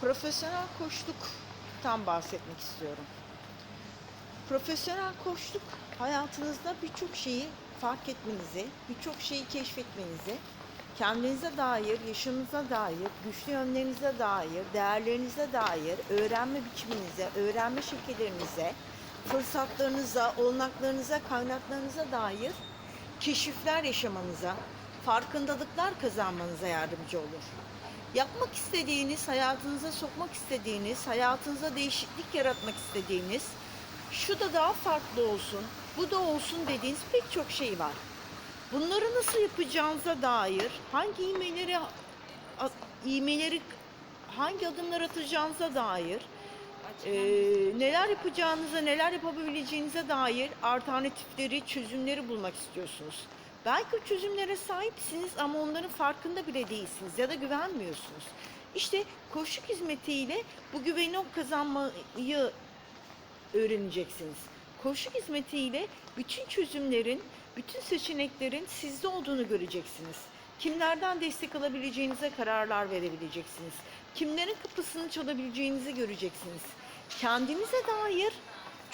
Profesyonel koçluktan bahsetmek istiyorum. Profesyonel koçluk hayatınızda birçok şeyi fark etmenizi, birçok şeyi keşfetmenizi, kendinize dair, yaşamınıza dair, güçlü yönlerinize dair, değerlerinize dair, öğrenme biçiminize, öğrenme şekillerinize, fırsatlarınıza, olanaklarınıza, kaynaklarınıza dair keşifler yaşamanıza, farkındalıklar kazanmanıza yardımcı olur. Yapmak istediğiniz, hayatınıza sokmak istediğiniz, hayatınıza değişiklik yaratmak istediğiniz, şu da daha farklı olsun, bu da olsun dediğiniz pek çok şey var. Bunları nasıl yapacağınıza dair, hangi iğmeleri iğmeleri hangi adımlar atacağınıza dair, e, neler yapacağınıza, neler yapabileceğinize dair alternatifleri, çözümleri bulmak istiyorsunuz. Belki çözümlere sahipsiniz ama onların farkında bile değilsiniz ya da güvenmiyorsunuz. İşte koşuk hizmetiyle bu güveni kazanmayı öğreneceksiniz. Koşu hizmetiyle bütün çözümlerin, bütün seçeneklerin sizde olduğunu göreceksiniz. Kimlerden destek alabileceğinize kararlar verebileceksiniz. Kimlerin kapısını çalabileceğinizi göreceksiniz. Kendinize dair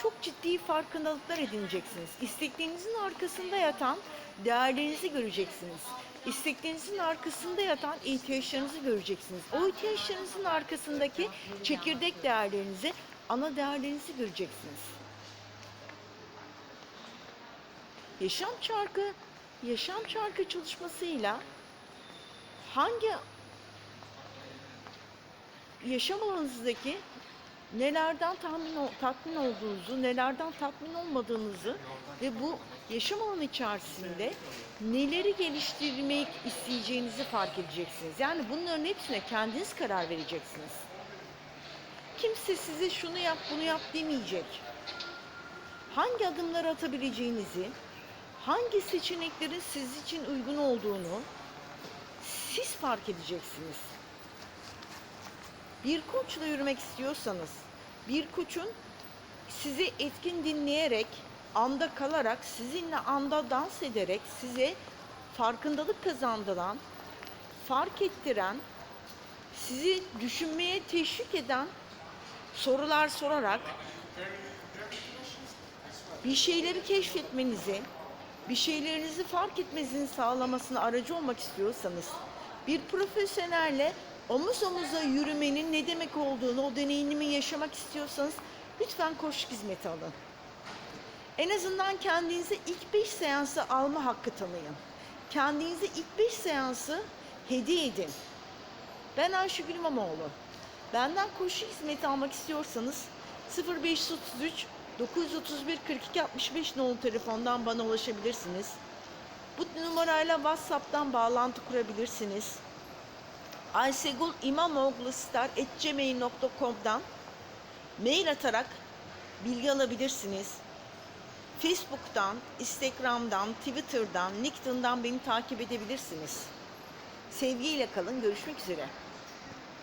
çok ciddi farkındalıklar edineceksiniz. İsteklerinizin arkasında yatan değerlerinizi göreceksiniz. İsteklerinizin arkasında yatan ihtiyaçlarınızı göreceksiniz. O ihtiyaçlarınızın arkasındaki çekirdek değerlerinizi, ana değerlerinizi göreceksiniz. Yaşam çarkı, yaşam çarkı çalışmasıyla hangi yaşam alanınızdaki nelerden tahmin tatmin olduğunuzu, nelerden tatmin olmadığınızı ve bu yaşam alanı içerisinde neleri geliştirmek isteyeceğinizi fark edeceksiniz. Yani bunların hepsine kendiniz karar vereceksiniz. Kimse size şunu yap, bunu yap demeyecek. Hangi adımları atabileceğinizi, hangi seçeneklerin siz için uygun olduğunu siz fark edeceksiniz. Bir koçla yürümek istiyorsanız, bir koçun sizi etkin dinleyerek, anda kalarak, sizinle anda dans ederek size farkındalık kazandıran, fark ettiren, sizi düşünmeye teşvik eden sorular sorarak bir şeyleri keşfetmenizi, bir şeylerinizi fark etmenizi sağlamasına aracı olmak istiyorsanız, bir profesyonelle omuz omuza yürümenin ne demek olduğunu, o deneyimi yaşamak istiyorsanız lütfen koşuk hizmeti alın. En azından kendinize ilk 5 seansı alma hakkı tanıyın. Kendinize ilk 5 seansı hediye edin. Ben Ayşegül İmamoğlu. Benden koşu hizmeti almak istiyorsanız 0533 931 42 65 nolu telefondan bana ulaşabilirsiniz. Bu numarayla WhatsApp'tan bağlantı kurabilirsiniz. Aysegul İmamoğlu star gmail.com'dan mail atarak bilgi alabilirsiniz. Facebook'tan, Instagram'dan, Twitter'dan, LinkedIn'dan beni takip edebilirsiniz. Sevgiyle kalın. Görüşmek üzere.